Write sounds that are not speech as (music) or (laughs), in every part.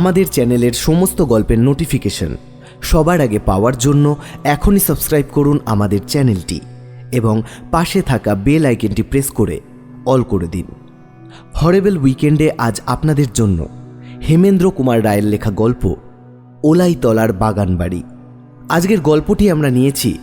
আমাদের চ্যানেলের সমস্ত গল্পের নোটিফিকেশন সবার আগে পাওয়ার জন্য এখনই সাবস্ক্রাইব করুন আমাদের চ্যানেলটি এবং পাশে থাকা বেল আইকনটি প্রেস করে অল করে দিন। হরেবেল উইকেন্ডে আজ আপনাদের জন্য হেমেন্দ্র কুমার রায়ের লেখা গল্প ওলাইতলার বাগান বাড়ি আজকের গল্পটি আমরা নিয়েছি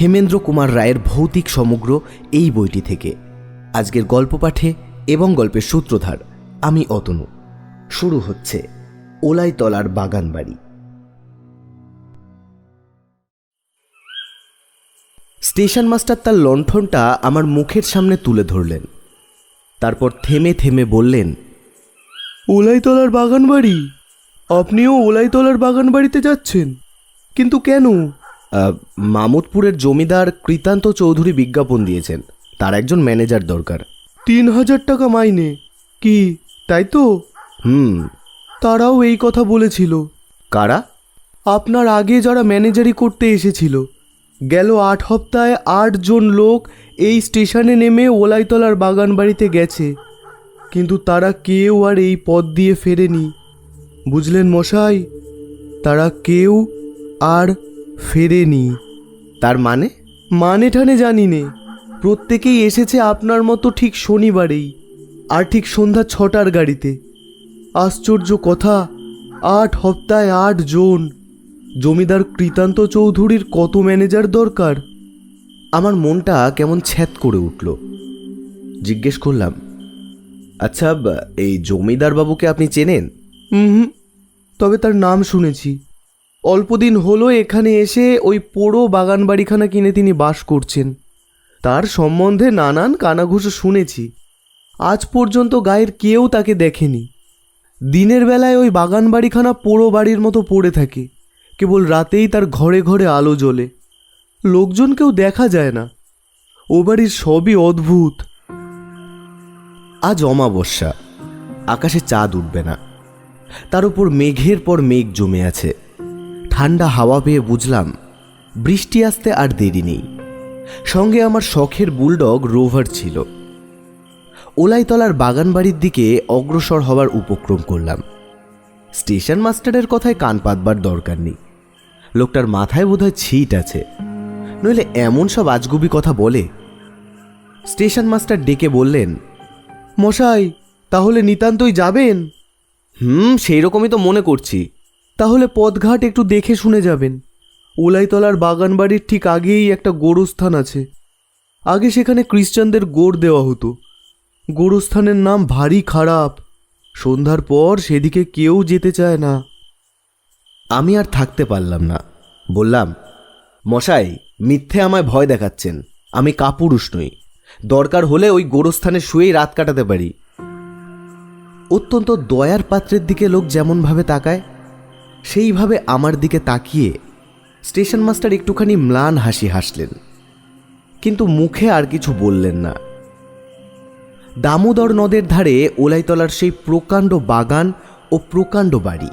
হেমেন্দ্র কুমার রায়ের ভৌতিক সমগ্র এই বইটি থেকে। আজকের গল্প পাঠে এবং গল্পের সূত্রধার আমি অতনু। শুরু হচ্ছে। ওলাইতলার বাগান বাড়ি। স্টেশন মাস্টার তার লণ্ঠনটা আমার মুখের সামনে তুলে ধরলেন। তারপর থেমে থেমে বললেন ওলাইতলার বাগান বাড়ি? আপনিও ওলাইতলার বাগান বাড়িতে যাচ্ছেন? কিন্তু কেন? মামুদপুরের জমিদার কৃতান্ত চৌধুরী বিজ্ঞাপন দিয়েছেন। তার একজন ম্যানেজার দরকার। তিন হাজার টাকা মাইনে। কি তাই তো? হুম তারাও এই কথা বলেছিল। কারা? আপনার আগে যারা ম্যানেজারি করতে এসেছিল গেল আট সপ্তাহে আট জন লোক এই স্টেশনে নেমে ওলাইতলার বাগান বাড়িতে গেছে। কিন্তু তারা কেউ আর এই পথ দিয়ে ফেরেনি। বুঝলেন মশাই? তারা কেউ আর ফেরেনি। তার মানে? মানে ঠানে জানি নে প্রত্যেকেই এসেছে আপনার মতো ঠিক শনিবারেই আর ঠিক সন্ধ্যা ছটার গাড়িতে। আশ্চর্য কথা। আট হপ্তায় আট জন। জমিদার কৃতান্ত চৌধুরীর কত ম্যানেজার দরকার? আমার মনটা কেমন ছ্যাত করে উঠল। জিজ্ঞেস করলাম আচ্ছা এই জমিদার বাবুকে আপনি চেনেন? হুম, তবে তার নাম শুনেছি। অল্পদিন হলো এখানে এসে ওই পোড়ো বাগান বাড়িখানা কিনে তিনি বাস করছেন। তার সম্বন্ধে নানান কানাঘুষো শুনেছি। আজ পর্যন্ত গায়ের কেউ তাকে দেখেনি। দিনের বেলায় ওই বাগান বাড়িখানা পোড়ো বাড়ির মতো পড়ে থাকে। কেবল রাতেই তার ঘরে ঘরে আলো জ্বলে। লোকজন কেউ দেখা যায় না। ও বাড়ির সবই অদ্ভুত। আজ অমাবস্যা। আকাশে চাঁদ উঠবে না। তার উপর মেঘের পর মেঘ জমে আছে। ঠান্ডা হাওয়া পেয়ে বুঝলাম, বৃষ্টি আসতে আর দেরি নেই। সঙ্গে আমার শখের বুলডগ রোভার ছিল। ওলাইতলার বাগান বাড়ির দিকে অগ্রসর হওয়ার উপক্রম করলাম। স্টেশন মাস্টারের কথায় কান পাতবার দরকার নেই। লোকটার মাথায় বোধহয় ছিট আছে। নইলে এমন সব আজগুবি কথা বলে। স্টেশন মাস্টার ডেকে বললেন, মশাই, তাহলে নিতান্তই যাবেন? হুম সেই রকমই তো মনে করছি। তাহলে পথঘাট একটু দেখে শুনে যাবেন। ওলাইতলার বাগান বাড়ির ঠিক আগেই একটা গোরস্থান আছে। আগে সেখানে খ্রিস্টানদের গোড় দেওয়া হতো। গোরস্থানের নাম ভারী খারাপ। সন্ধ্যার পর সেদিকে কেউ যেতে চায় না। আমি আর থাকতে পারলাম না। বললাম, মশাই, মিথ্যে আমায় ভয় দেখাচ্ছেন। আমি কাপুরুষ নই। দরকার হলে ওই গোরস্থানে শুয়েই রাত কাটাতে পারি। অত্যন্ত দয়ার পাত্রের দিকে লোক যেমনভাবে তাকায়, সেইভাবে আমার দিকে তাকিয়ে স্টেশন মাস্টার একটুখানি ম্লান হাসি হাসলেন। কিন্তু মুখে আর কিছু বললেন না। দামোদর নদের ধারে ওলাইতলার সেই প্রকাণ্ড বাগান ও প্রকাণ্ড বাড়ি।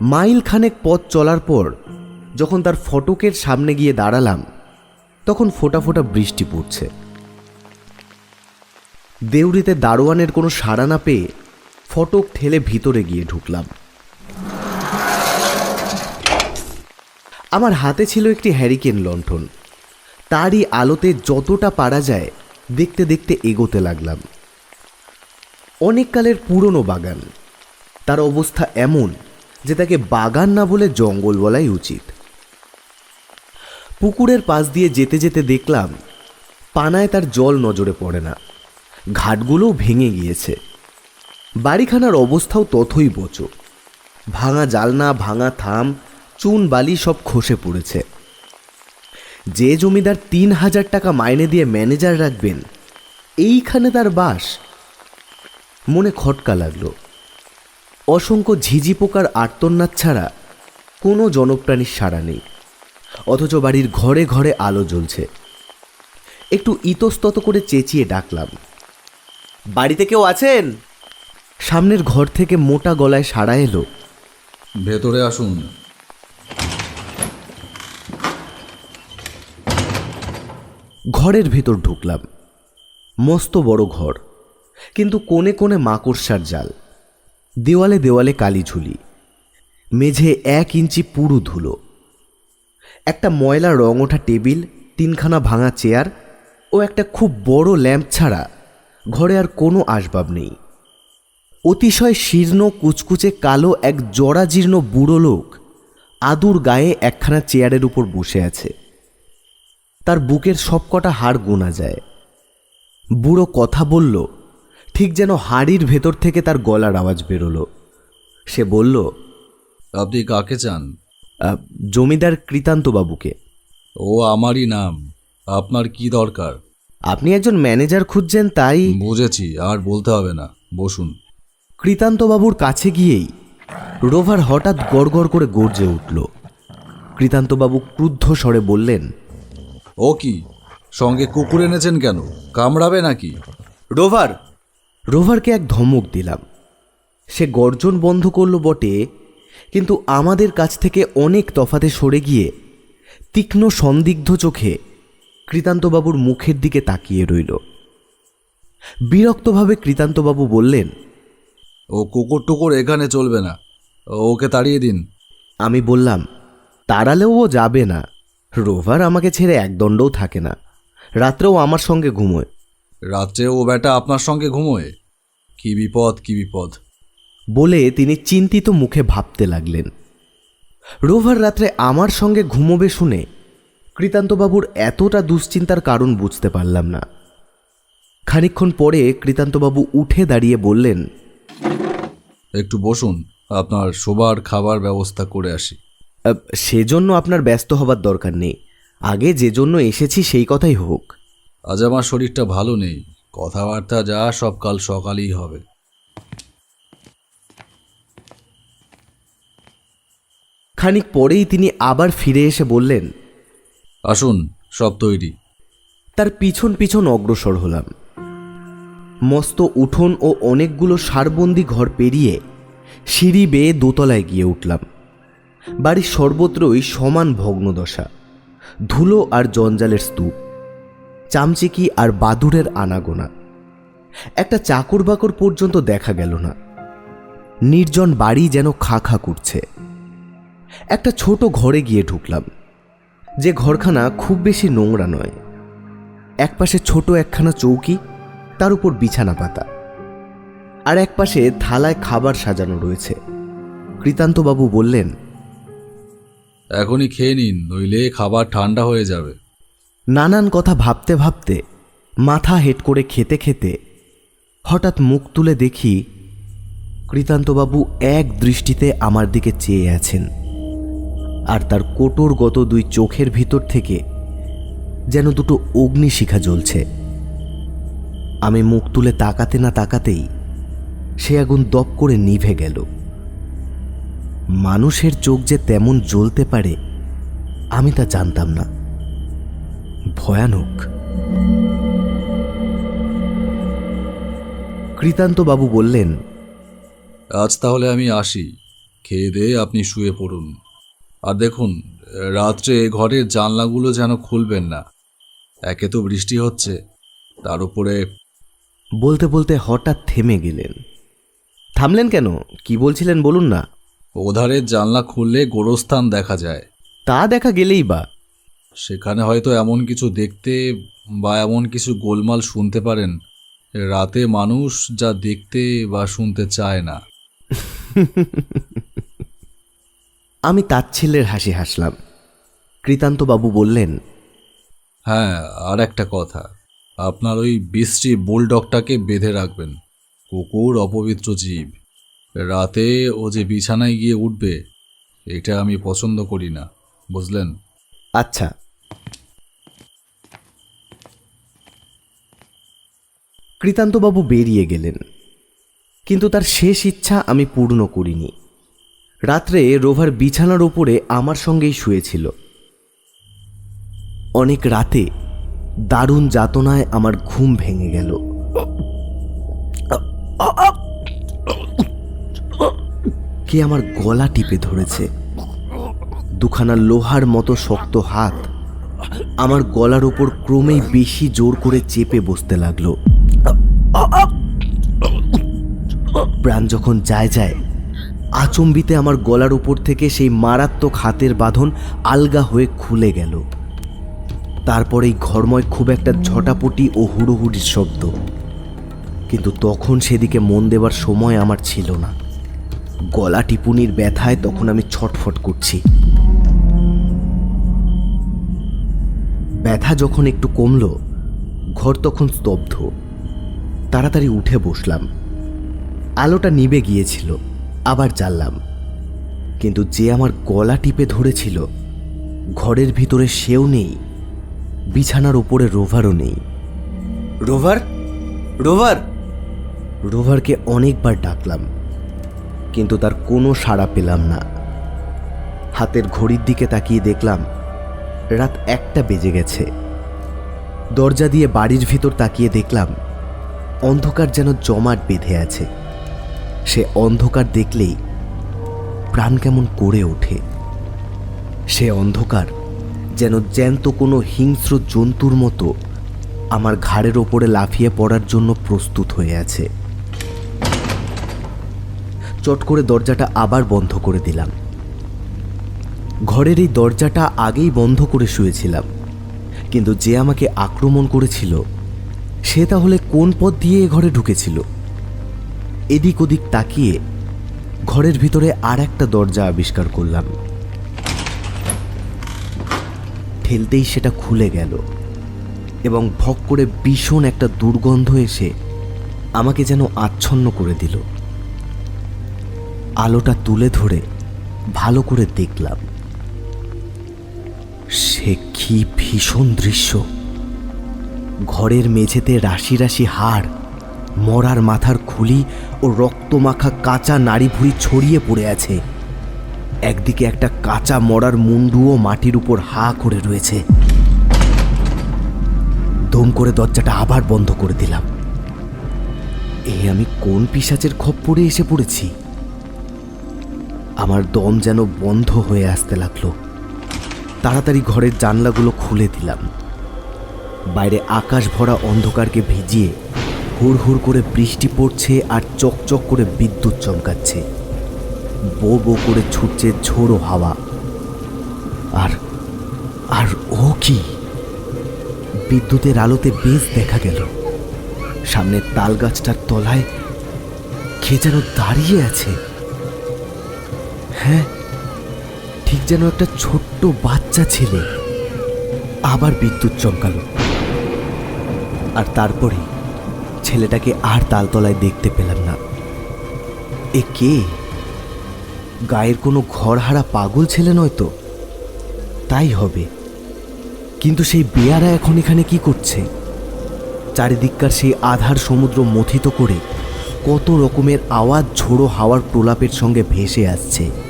মাইল খানেক পথ চলার পর যখন তার ফটকের সামনে গিয়ে দাঁড়ালাম, তখন ফোটা ফোটা বৃষ্টি পড়ছে। দেউড়িতে দারোয়ানের কোনো সাড়া না পেয়ে ফটক ঠেলে ভিতরে গিয়ে ঢুকলাম। আমার হাতে ছিল একটি হ্যারিকেন লণ্ঠন। তারই আলোতে যতটা পারা যায় দেখতে দেখতে এগোতে লাগলাম। অনেককালের পুরনো বাগান। তার অবস্থা এমন যে তাকে বাগান না বলে জঙ্গল বলাই উচিত। পুকুরের পাশ দিয়ে যেতে যেতে দেখলাম, পানায় তার জল নজরে পড়ে না। ঘাটগুলোও ভেঙে গিয়েছে। বাড়িখানার অবস্থাও তথই বচো ভাঙা জালনা, ভাঙা থাম, চুন, বালি সব খসে পড়েছে। যে জমিদার তিন হাজার টাকা মাইনে দিয়ে ম্যানেজার রাখবেন, এইখানে তার বাস। মনে খটকা লাগল। অসংখ্য ঝিঝি পোকার আর্তনাদ ছাড়া কোনো জনপ্রাণীর সাড়া নেই, অথচ বাড়ির ঘরে ঘরে আলো জ্বলছে। একটু ইতস্তত করে চেঁচিয়ে ডাকলাম, বাড়িতে কেউ আছেন? সামনের ঘর থেকে মোটা গলায় সাড়া এলো, ভেতরে আসুন। ঘরের ভেতর ঢুকলাম। মস্ত বড় ঘর, কিন্তু কোণে কোণে মাকড়সার জাল, দেওয়ালে দেওয়ালে কালি ঝুলি মেঝে এক ইঞ্চি পুরু ধুলো, একটা ময়লা রং ওঠা টেবিল, তিনখানা ভাঙা চেয়ার ও একটা খুব বড় ল্যাম্প ছাড়া ঘরে আর কোনো আসবাব নেই। অতিশয় শীর্ণ, কুচকুচে কালো এক জরাজীর্ণ বুড়ো লোক আদুর গায়ে একখানা চেয়ারের উপর বসে আছে। তার বুকের সবকটা হাড় গোনা যায়। বুড়ো কথা বলল ঠিক যেন হাড়ির ভেতর থেকে তার গলার আওয়াজ বেরোলো। সে বলল আপনি কাকে চান? "আহ, জমিদার কৃতান্তবাবুকে। ও আমারই নাম আপনার কি দরকার? আপনি একজন ম্যানেজার খুঁজছেন তাই বুঝেছি আর বলতে হবে না বসুন। কৃতান্তবাবুর কাছে গিয়েই রোভার হঠাৎ গড়গড় করে গর্জে উঠল। কৃতান্তবাবু ক্রুদ্ধ স্বরে বললেন ও কি? সঙ্গে কুকুর এনেছেন কেন? কামড়াবে নাকি? রোভার! রোভারকে এক ধমক দিলাম। সে গর্জন বন্ধ করল বটে কিন্তু আমাদের কাছ থেকে অনেক তফাতে সরে গিয়ে তীক্ষ্ণ সন্দিগ্ধ চোখে কৃতান্তবাবুর মুখের দিকে তাকিয়ে রইল। বিরক্তভাবে কৃতান্তবাবু বললেন ও কুকুর টুকুর এখানে চলবে না। ওকে তাড়িয়ে দিন। আমি বললাম তাড়ালেও ও যাবে না। রোভার আমাকে ছেড়ে একদণ্ডও থাকে না। রাত্রেও আমার সঙ্গে ঘুমোয়। রাত্রে ও বেটা আপনার সঙ্গে ঘুমোয়? কি বিপদ কি বিপদ। বলে তিনি চিন্তিত মুখে ভাবতে লাগলেন। রোভার রাত্রে আমার সঙ্গে ঘুমোবে শুনে কৃতান্তবাবুর এতটা দুশ্চিন্তার কারণ বুঝতে পারলাম না। খানিকক্ষণ পরে কৃতান্তবাবু উঠে দাঁড়িয়ে বললেন একটু বসুন আপনার শোবার খাবার ব্যবস্থা করে আসি। "আহ, সেজন্য আপনার ব্যস্ত হবার দরকার নেই। আগে যে জন্য এসেছি সেই কথাই হোক। আজ আমার শরীরটা ভালো নেই। কথাবার্তা যা সব কাল সকালেই হবে। খানিক পরেই তিনি আবার ফিরে এসে বললেন আসুন সব তৈরি। তার পিছন পিছন অগ্রসর হলাম। মস্ত উঠোন ও অনেকগুলো সারবন্দি ঘর পেরিয়ে সিঁড়ি বেয়ে দোতলায় গিয়ে উঠলাম। বাড়ির সর্বত্রই সমান ভগ্নদশা, ধুলো আর জঞ্জালের স্তূপ, চামচিকি আর বাদুরের আনাগোনা। একটা চাকর বাকর পর্যন্ত দেখা গেল না। নির্জন বাড়ি যেন খা খা করছে। একটা ছোট ঘরে গিয়ে ঢুকলাম, যে ঘরখানা খুব বেশি নোংরা নয়। একপাশে ছোট একখানা চৌকি, তার উপর বিছানা পাতা। আর একপাশে থালায় খাবার সাজানো রয়েছে। কৃতান্তবাবু বললেন এখনই খেয়ে নিন, নইলে খাবার ঠান্ডা হয়ে যাবে। নানান কথা ভাবতে ভাবতে মাথা হেট করে খেতে খেতে হঠাৎ মুখ তুলে দেখি কৃতান্তবাবু এক দৃষ্টিতে আমার দিকে চেয়ে আছেন আর তার কোটরগত দুই চোখের ভিতর থেকে যেন দুটো অগ্নিশিখা জ্বলছে। আমি মুখ তুলে তাকাতে না তাকাতেই সে আগুন দপ করে নিভে গেল। মানুষের চোখ যে তেমন জ্বলতে পারে আমি তা জানতাম না। ভয়ানক। কৃতান্তবাবু বললেন আজ তাহলে আমি আসি। খেয়ে দিয়ে আপনি শুয়ে পড়ুন। আর দেখুন রাত্রে ঘরের জানলাগুলো যেন খুলবেন না। একে তো বৃষ্টি হচ্ছে তার উপরে বলতে বলতে হঠাৎ থেমে গেলেন। থামলেন কেন? কি বলছিলেন বলুন না। ওধারের জানলা খুললে গোরস্থান দেখা যায়। তা দেখা গেলেই বা। সেখানে হয়তো এমন কিছু দেখতে বা এমন কিছু গোলমাল শুনতে পারেন। রাতে মানুষ যা দেখতে বা শুনতে চায় না। (laughs) আমি তাচ্ছিল্যের হাসি হাসলাম। কৃতান্তবাবু বললেন হ্যাঁ আর একটা কথা। আপনার ওই বিশ্রী বুলডগটাকে বেঁধে রাখবেন। কুকুর অপবিত্র জীব। রাতে ও যে বিছানায় গিয়ে উঠবে, এটা আমি পছন্দ করি না, বুঝলেন? আচ্ছা। কৃতান্তবাবু বেরিয়ে গেলেন, কিন্তু তার শেষ ইচ্ছা আমি পূর্ণ করিনি। রাত্রে রোভার বিছানার ওপরে আমার সঙ্গেই শুয়েছিল। অনেক রাতে দারুণ যাতনায় আমার ঘুম ভেঙে গেল। কে আমার গলা টিপে ধরেছে? দুখানা লোহার মতো শক্ত হাত আমার গলার ওপর ক্রমেই বেশি জোর করে চেপে বসতে লাগল। প্রাণ যখন যায় যায়, আচম্বিতে আমার গলার উপর থেকে সেই মারাত্মক হাতের বাঁধন আলগা হয়ে খুলে গেল। তারপর এই ঘরময় খুব একটা ঝটাপটি ও হুড়োহুড়ির শব্দ। কিন্তু তখন সেদিকে মন দেবার সময় আমার ছিল না। গলা টিপুনির ব্যথায় তখন আমি ছটফট করছি। ব্যথা যখন একটু কমলো ঘর তখন স্তব্ধ। তাড়াতাড়ি উঠে বসলাম। আলোটা নিভে গিয়েছিল আবার জ্বাললাম। কিন্তু যে আমার গলা টিপে ধরেছিল ঘরের ভিতরে সেও নেই বিছানার ওপরে রোভারও নেই। রোভার? রোভার? রোভারকে অনেকবার ডাকলাম। কিন্তু তার কোনো সাড়া পেলাম না। হাতের ঘড়ির দিকে তাকিয়ে দেখলাম, রাত একটা বেজে গেছে। দরজা দিয়ে বাড়ির ভিতর তাকিয়ে দেখলাম, অন্ধকার যেন জমাট বেঁধে আছে। সে অন্ধকার দেখলেই প্রাণ কেমন করে ওঠে। সে অন্ধকার যেন জ্যান্ত কোনো হিংস্র জন্তুর মতো আমার ঘাড়ের ওপরে লাফিয়ে পড়ার জন্য প্রস্তুত হয়ে আছে। চট করে দরজাটা আবার বন্ধ করে দিলাম। ঘরের এই দরজাটা আগেই বন্ধ করে শুয়েছিলাম। কিন্তু যে আমাকে আক্রমণ করেছিল, সে তাহলে কোন পথ দিয়ে ঘরে ঢুকেছিল? এদিক ওদিক তাকিয়ে ঘরের ভিতরে আর একটা দরজা আবিষ্কার করলাম। ঠেলতেই সেটা খুলে গেল এবং ভক করে ভীষণ একটা দুর্গন্ধ এসে আমাকে যেন আচ্ছন্ন করে দিল। আলোটা তুলে ধরে ভালো করে দেখলাম। সে কি ভীষণ দৃশ্য। ঘরের মেঝেতে রাশি রাশি হাড়, মরার মাথার খুলি ও রক্তমাখা কাঁচা নাড়ি ভুড়ি ছড়িয়ে পড়ে আছে। একদিকে একটা কাঁচা মরার মুন্ডুও মাটির উপর হা করে রয়েছে। দম করে দরজাটা আবার বন্ধ করে দিলাম। এ আমি কোন পিসাচের খপ্পরে এসে পড়েছি? আমার দম যেন বন্ধ হয়ে আসতে লাগল। তাড়াতাড়ি ঘরের জানলাগুলো খুলে দিলাম। বাইরে আকাশ ভরা অন্ধকারকে ভিজিয়ে হুড় হুড় করে বৃষ্টি পড়ছে আর চকচক করে বিদ্যুৎ চমকাচ্ছে। বো বো করে ছুটছে ঝোড়ো হাওয়া। আর আর ও কি? বিদ্যুতের আলোতে বেশ দেখা গেল। সামনের তাল গাছটার তলায় কে যেন দাঁড়িয়ে আছে? হ্যাঁ ঠিক যেন একটা ছোট্ট বাচ্চা ছেলে। আবার বিদ্যুৎ চমকালো। আর তারপরে ছেলেটাকে আর তালতলায় দেখতে পেলাম না। এ কে? গায়ের কোনো ঘরহারা পাগল ছেলে নয় তো? তাই হবে। কিন্তু সেই বেয়ারা এখন এখানে কি করছে? চারিদিককার সেই আধার সমুদ্র মথিত করে কত রকমের আওয়াজ ঝোড়ো হাওয়ার প্রলাপের সঙ্গে ভেসে আসছে।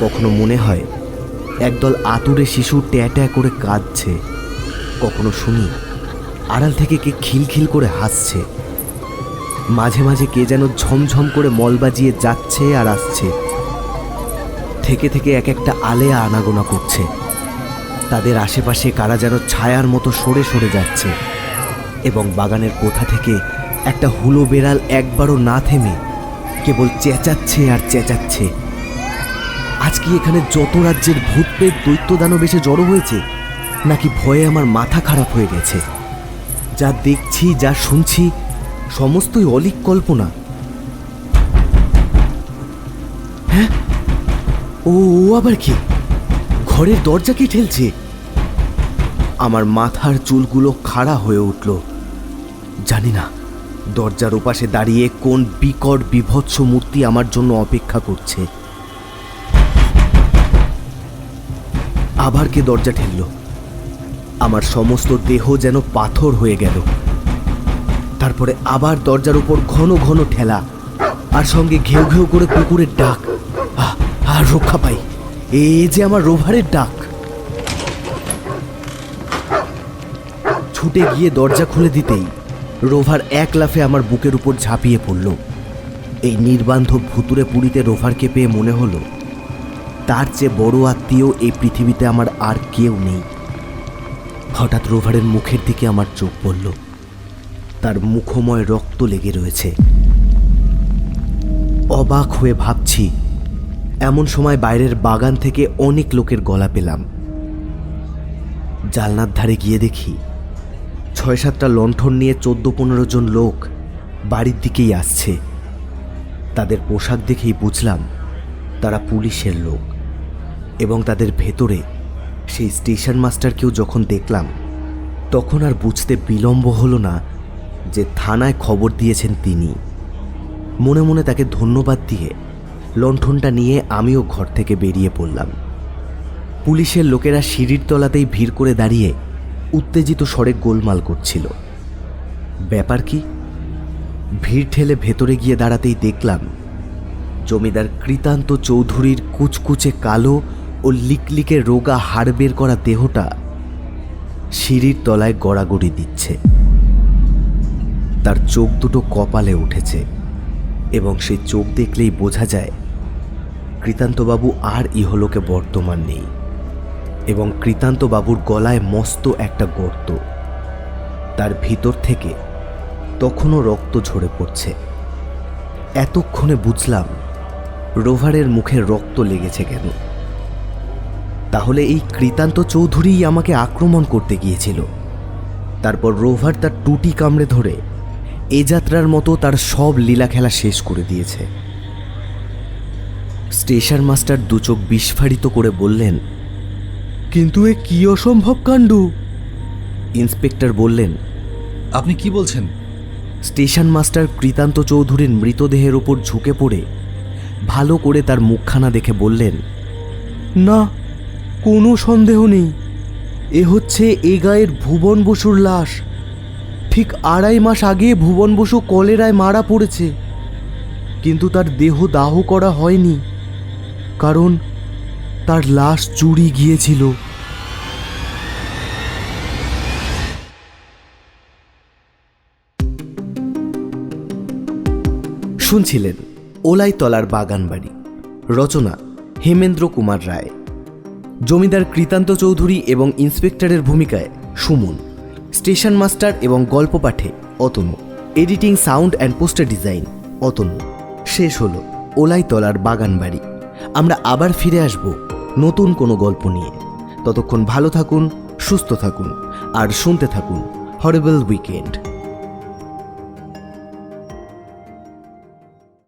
কখনো মনে হয় একদল আতুরে শিশু ট্যা ট্যা করে কাঁদছে? কখনো শুনি আড়াল থেকে কে খিলখিল করে হাসছে? মাঝে মাঝে কে যেন ঝমঝম করে মল বাজিয়ে যাচ্ছে আর আসছে। থেকে থেকে এক একটা আলেয়া আনাগোনা করছে। তাদের আশেপাশে কারা যেন ছায়ার মতো সরে সরে যাচ্ছে। এবং বাগানের কোথা থেকে একটা হুলো বেড়াল একবারও না থেমে কেবল চেঁচাচ্ছে আর চেঁচাচ্ছে। আজ কি এখানে যত রাজ্যের ভূত প্রেত দৈত্য দানব এসে জড়ো হয়েছে, নাকি ভয়ে আমার মাথা খারাপ হয়ে গেছে? যা দেখছি, যা শুনছি, সমস্তই অলিক কল্পনা। হ্যাঁ? ও ও আবার কি? ঘরের দরজা কি ঠেলছে? আমার মাথার চুলগুলো খাড়া হয়ে উঠল। জানি না, দরজার ওপাশে দাঁড়িয়ে কোন বিকট বিভৎস মূর্তি আমার জন্য অপেক্ষা করছে। আবার কে দরজা ঠেলল? আমার সমস্ত দেহ যেন পাথর হয়ে গেল। তারপরে আবার দরজার উপর ঘন ঘন ঠেলা আর সঙ্গে ঘেউ ঘেউ করে কুকুরের ডাক। আর রক্ষা পাই। এ যে আমার রোভারের ডাক। ছুটে গিয়ে দরজা খুলে দিতেই রোভার এক লাফে আমার বুকের উপর ঝাঁপিয়ে পড়ল। এই নির্বান্ধব ভুতুরে পুরীতে রোভারকে পেয়ে মনে হলো তার চেয়ে বড় আত্মীয় এই পৃথিবীতে আমার আর কেউ নেই। হঠাৎ রোভারের মুখের দিকে আমার চোখ পড়ল। তার মুখময় রক্ত লেগে রয়েছে। অবাক হয়ে ভাবছি, এমন সময় বাইরের বাগান থেকে অনেক লোকের গলা পেলাম। জালনার ধারে গিয়ে দেখি, ছয় সাতটা লণ্ঠন নিয়ে চোদ্দ পনেরো জন লোক বাড়ির দিকেই আসছে। তাদের পোশাক দেখেই বুঝলাম, তারা পুলিশের লোক। এবং তাদের ভেতরে সেই স্টেশন মাস্টারকেও যখন দেখলাম, তখন আর বুঝতে বিলম্ব হলো না যে থানায় খবর দিয়েছেন তিনি। মনে মনে তাকে ধন্যবাদ দিয়ে লণ্ঠনটা নিয়ে আমিও ঘর থেকে বেরিয়ে পড়লাম। পুলিশের লোকেরা সিঁড়ির তলাতেই ভিড় করে দাঁড়িয়ে উত্তেজিত স্বরে গোলমাল করছিল। ব্যাপার কি? ভিড় ঠেলে ভেতরে গিয়ে দাঁড়াতেই দেখলাম, জমিদার কৃতান্ত চৌধুরীর কুচকুচে কালো ও লিকলিকে রোগা হাড় বের করা দেহটা সিঁড়ির তলায় গড়াগড়ি দিচ্ছে। তার চোখ দুটো কপালে উঠেছে এবং সেই চোখ দেখলেই বোঝা যায়, কৃতান্তবাবু আর ইহলোকে বর্তমান নেই এবং কৃতান্তবাবুর গলায় মস্ত একটা গর্ত। তার ভিতর থেকে তখনও রক্ত ঝরে পড়ছে। এতক্ষণে বুঝলাম, রোভারের মুখে রক্ত লেগেছে কেন। তাহলে এই কৃতান্ত চৌধুরীই আমাকে আক্রমণ করতে গিয়েছিল। তারপর রোভার তার টুটি কামড়ে ধরে এ যাত্রার মতো তার সব লীলা খেলা শেষ করে দিয়েছে। স্টেশন মাস্টার দুচোখ বিস্ফারিত করে বললেন কিন্তু এ কি অসম্ভব কাণ্ড? ইন্সপেক্টর বললেন আপনি কি বলছেন? স্টেশন মাস্টার কৃতান্ত চৌধুরীর মৃতদেহের ওপর ঝুঁকে পড়ে ভালো করে তার মুখখানা দেখে বললেন না কোনো সন্দেহ নেই। এ হচ্ছে এ গায়ের ভুবন বসুর লাশ। ঠিক আড়াই মাস আগে ভুবন বসু কলেরায় মারা পড়েছে। কিন্তু তার দেহ দাহ করা হয়নি, কারণ তার লাশ চুরি গিয়েছিল। শুনছিলেন ওলাইতলার বাগানবাড়ি। রচনা হেমেন্দ্র কুমার রায়। জমিদার কৃতান্ত চৌধুরী এবং ইন্সপেক্টরের ভূমিকায় সুমন, স্টেশন মাস্টার এবং গল্প পাঠে Atanu, editing, sound and poster design Atanu. শেষ হলো ওলাইতলার বাগানবাড়ি। আমরা আবার ফিরে আসব নতুন কোনো গল্প নিয়ে। ততক্ষণ ভালো থাকুন, সুস্থ থাকুন আর শুনতে থাকুন হরেবল উইকেন্ড